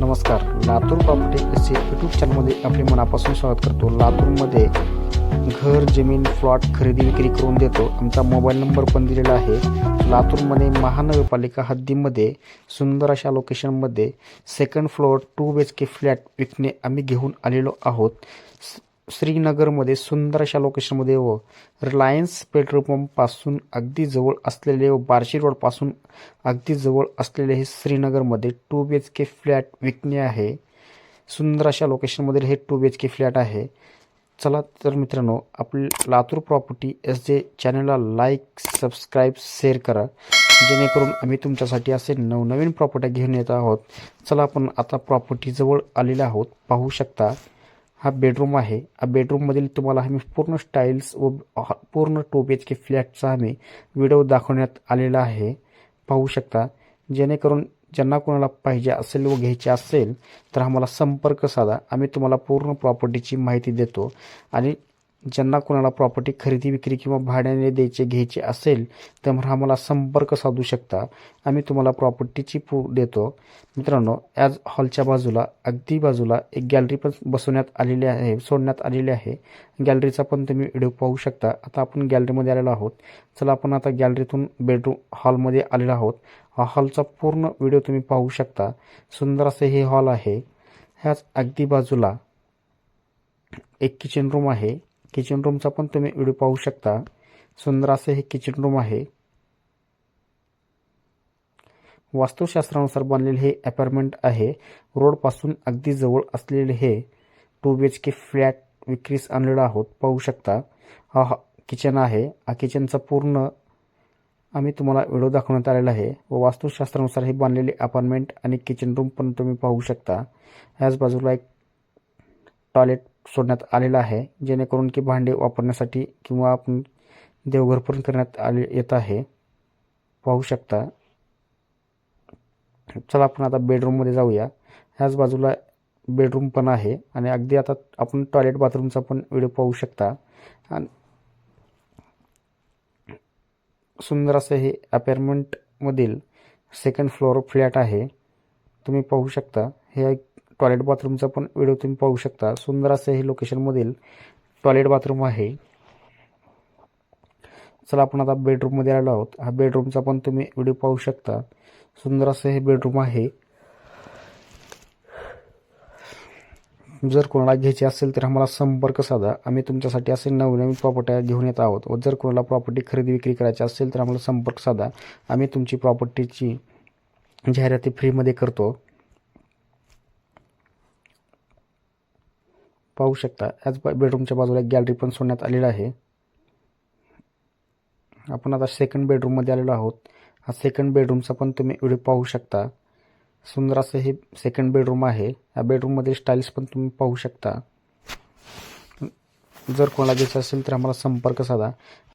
नमस्कार Latur property S YouTube चॅनलमध्ये आपले मनापासून स्वागत करतो. लातूरमध्ये घर जमीन प्लॉट खरेदी विक्री करून देतो. आमचा मोबाईल नंबर पण दिलेला आहे. लातूरमध्ये महानगरपालिका हद्दीमध्ये सुंदर अशा लोकेशनमध्ये second floor two B H K flat विकणे आम्ही घेऊन आलेलो आहोत. श्रीनगरमध्ये सुंदर अशा लोकेशनमध्ये व रिलायन्स पेट्रोल पंपपासून अगदी जवळ असलेले व बार्शी रोडपासून अगदी जवळ असलेले हे श्रीनगरमध्ये two B H K flat विकणे आहे. सुंदर अशा लोकेशनमधील हे two B H K flat आहे. चला तर मित्रांनो आपली लातूर प्रॉपर्टी एस जे चॅनलला लाईक सबस्क्राईब शेअर करा. जेणेकरून आम्ही तुमच्यासाठी असे नवनवीन प्रॉपर्ट्या घेऊन येत आहोत. चला आपण आता प्रॉपर्टीजवळ आलेले आहोत. पाहू शकता हा बेडरूम आहे. हा बेडरूममधील तुम्हाला आम्ही पूर्ण स्टाईल्स व पूर्ण टू बी एच के फ्लॅटचा आम्ही व्हिडिओ दाखवण्यात आलेला आहे. पाहू शकता जेणेकरून ज्यांना कोणाला पाहिजे असेल व घ्यायचे असेल तर आम्हाला संपर्क साधा. आम्ही तुम्हाला पूर्ण प्रॉपर्टीची माहिती देतो. आणि ज्यांना कोणाला प्रॉपर्टी खरेदी विक्री किंवा भाड्याने द्यायचे घ्यायचे असेल तर आम्हाला संपर्क साधू शकता. आम्ही तुम्हाला प्रॉपर्टीची पू देतो. मित्रांनो याच हॉलच्या बाजूला अगदी बाजूला एक गॅलरी पण बसवण्यात आलेली आहे सोडण्यात आलेली आहे. गॅलरीचा पण तुम्ही व्हिडिओ पाहू शकता. आता आपण गॅलरीमध्ये आलेलो आहोत. चला आपण आता गॅलरीतून बेडरूम हॉलमध्ये आलेलो आहोत. हा हॉलचा पूर्ण व्हिडिओ तुम्ही पाहू शकता. सुंदर असे हे हॉल आहे. ह्याच अगदी बाजूला एक किचन रूम आहे. किचन रूमचा पण तुम्ही व्हिडिओ पाहू शकता. सुंदर असे हे किचन रूम आहे. वास्तुशास्त्रानुसार बनलेले हे अपार्टमेंट आहे. रोडपासून अगदी जवळ असलेले हे two B H K flat विक्रीस आणलेला आहोत. पाहू शकता. हा हा किचन आहे. हा किचनचा पूर्ण आम्ही तुम्हाला व्हिडिओ दाखवण्यात आलेला आहे. व वास्तुशास्त्रानुसार हे बांधलेले अपार्टमेंट आणि किचन रूम पण तुम्ही पाहू शकता. ह्याच बाजूला एक टॉयलेट सोडण्यात आलेला आहे जेणेकरून की भांडे वापरण्यासाठी किंवा आपण देवघर पण करण्यात आले येत आहे. पाहू शकता. चला आपण आता बेडरूममध्ये जाऊया. ह्याच बाजूला बेडरूम पण आहे आणि अगदी आता आपण टॉयलेट बाथरूमचा पण व्हिडिओ पाहू शकता. आणि सुंदर असं हे अपार्टमेंटमधील सेकंड फ्लोअर फ्लॅट आहे. तुम्ही पाहू शकता. हे एक टॉयलेट बाथरूमचा पण व्हिडिओ तुम्ही पाहू शकता. सुंदर असं हे लोकेशनमधील टॉयलेट बाथरूम आहे. चला आपण आता बेडरूममध्ये आलो आहोत. हा बेडरूमचा पण तुम्ही व्हिडिओ पाहू शकता. सुंदर असं हे बेडरूम आहे. जर कोणाला घ्यायचे असेल तर आम्हाला संपर्क साधा. आम्ही तुमच्यासाठी असे नवनवीन प्रॉपर्ट्या घेऊन येत आहोत. व जर कोणाला प्रॉपर्टी खरेदी विक्री करायची असेल तर आम्हाला संपर्क साधा. आम्ही तुमची प्रॉपर्टीची जाहिराती फ्रीमध्ये करतो. पाहू शकता. ॲज बेडरूमच्या बाजूला एक गॅलरी पण सोडण्यात आलेला आहे. आपण आता सेकंड बेडरूममध्ये आलेलो आहोत. हा सेकंड बेडरूमचा पण तुम्ही व्हिडिओ पाहू शकता. सुंदर असं हे सेकंड बेडरूम आहे. या बेडरूममध्ये स्टाईल्स पण तुम्ही पाहू शकता. जर कोणाला घ्यायचं असेल तर आम्हाला संपर्क साधा.